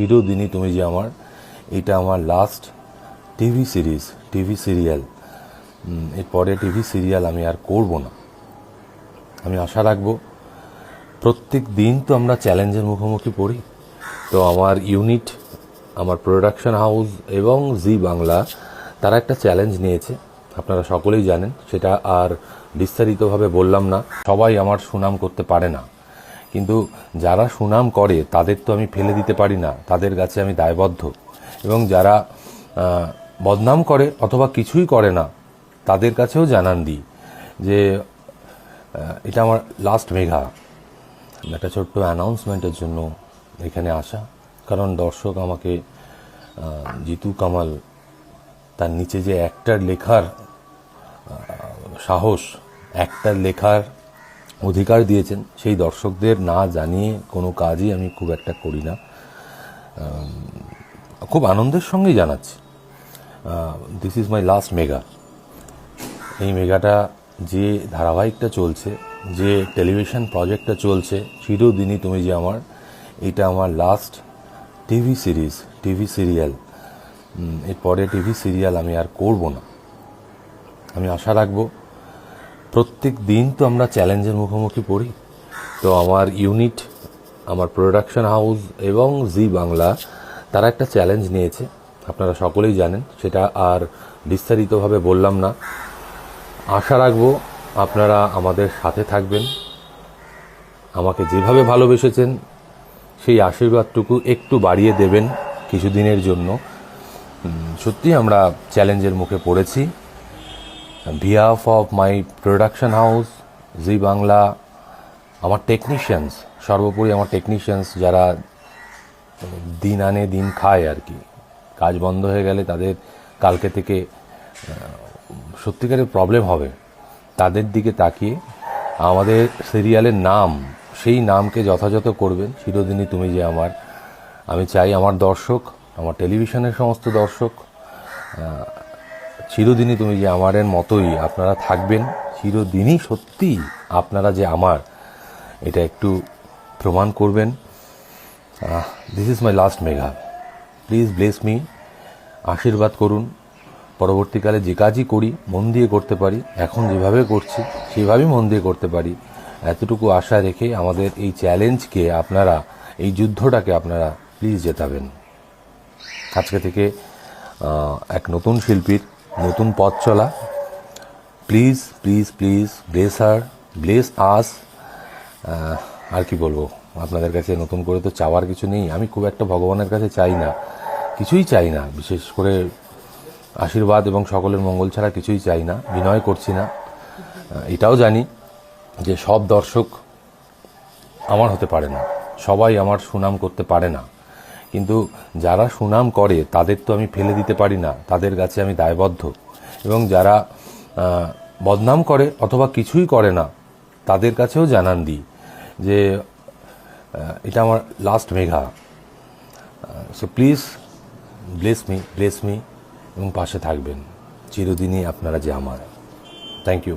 চিরদিনই তুমি যে আমার, এটা আমার last TV series TV serial এরপরে টিভি সিরিয়াল আমি আর করব না। আমি আশা রাখব, প্রত্যেক দিন তো আমরা চ্যালেঞ্জের মুখোমুখি পড়ি। তো আমার ইউনিট আমার প্রোডাকশন হাউস এবং জি বাংলা তারা একটা চ্যালেঞ্জ নিয়েছে। আপনারা সকলেই জানেন, সেটা আর বিস্তারিতভাবে বললাম না। সবাই আমার সুনাম করতে পারে না। কিন্তু যারা সুনাম করে, তাদের তো আমি ফেলে দিতে পারি না। তাদের কাছে আমি দায়বদ্ধ। এবং যারা বদনাম করে অথবা কিছুই করে না, তাদের কাছেও জানান দিই যে এটা আমার লাস্ট মেঘা একটা ছোট্ট অ্যানাউন্সমেন্টের জন্য এখানে আসা। কারণ দর্শক আমাকে জিতু কামাল তার নিচে যে একটার লেখার সাহস একটার লেখার অধিকার দিয়েছেন। সেই দর্শকদের না জানিয়ে কোনো কাজই আমি খুব একটা করি না। খুব আনন্দের সঙ্গেই জানাচ্ছি। This is my last mega এই মেগাটা যে ধারাবাহিকটা চলছে, যে টেলিভিশন প্রজেক্টটা চলছে, চিরদিনই তুমি যে আমার, এটা আমার last TV series TV serial এরপরে টিভি সিরিয়াল আমি আর করব না। আমি আশা রাখব প্রত্যেক দিন তো আমরা চ্যালেঞ্জের মুখোমুখি পড়ি। তো আমার ইউনিট, আমার প্রোডাকশন হাউস এবং জি বাংলা, তারা একটা চ্যালেঞ্জ নিয়েছে। আপনারা সকলেই জানেন, সেটা আর বিস্তারিতভাবে বললাম না। আশা রাখব আপনারা আমাদের সাথে থাকবেন। আমাকে যেভাবে ভালোবেসেছেন, সেই আশীর্বাদটুকু একটু বাড়িয়ে দেবেন কিছুদিনের জন্য। সত্যি আমরা চ্যালেঞ্জের মুখে পড়েছি। Behalf of my production house Zee Bangla আমার টেকনিশিয়ানস সর্বোপরি আমার টেকনিশিয়ানস যারা দিন আনে দিন খায় আর কি, কাজ বন্ধ হয়ে গেলে তাদের কালকে থেকে সত্যিকারের প্রবলেম হবে। তাদের দিকে তাকিয়ে আমাদের সিরিয়ালের নাম, সেই নামকে যথাযথ করবেন। চিরদিনই তুমি যে আমার, আমি চাই আমার দর্শক, আমার টেলিভিশনের সমস্ত দর্শক চিরদিনই তুমি যে আমারের মতোই আপনারা থাকবেন, চিরদিনই সত্যি আপনারা যে আমার, এটা একটু প্রমাণ করবেন। This is my last mega please bless me আশীর্বাদ করুন। পরবর্তীকালে যে কাজই করি, মন দিয়ে করতে পারি। এখন যেভাবে করছি, সেভাবেই মন দিয়ে করতে পারি। এতটুকু আশা রেখে আমাদের এই চ্যালেঞ্জকে আপনারা, এই যুদ্ধটাকে আপনারা প্লিজ জেতাবেন। আজকে থেকে এক নতুন শিল্পীর নতুন পথ চলা। Please please please bless her bless us. আর কি বলব? আপনাদের কাছে নতুন করে তো চাওয়ার কিছু নেই। আমি খুব একটা ভগবানের কাছে চাই না। কিছুই চাই না। বিশেষ করে আশীর্বাদ এবং সকলের মঙ্গল ছাড়া কিছুই চাই না। বিনয় করছি না। এটাও জানি যে সব দর্শক আমার হতে পারে না। সবাই আমার সুনাম করতে পারে না। কিন্তু যারা সুনাম করে, তাদের তো আমি ফেলে দিতে পারি না। তাদের কাছে আমি দায়বদ্ধ। এবং যারা বদনাম করে অথবা কিছুই করে না, তাদের কাছেও জানান দিই যে এটা আমার last mega. So please bless me bless me এবং পাশে থাকবেন। চিরদিনই আপনারা যে আমার। Thank you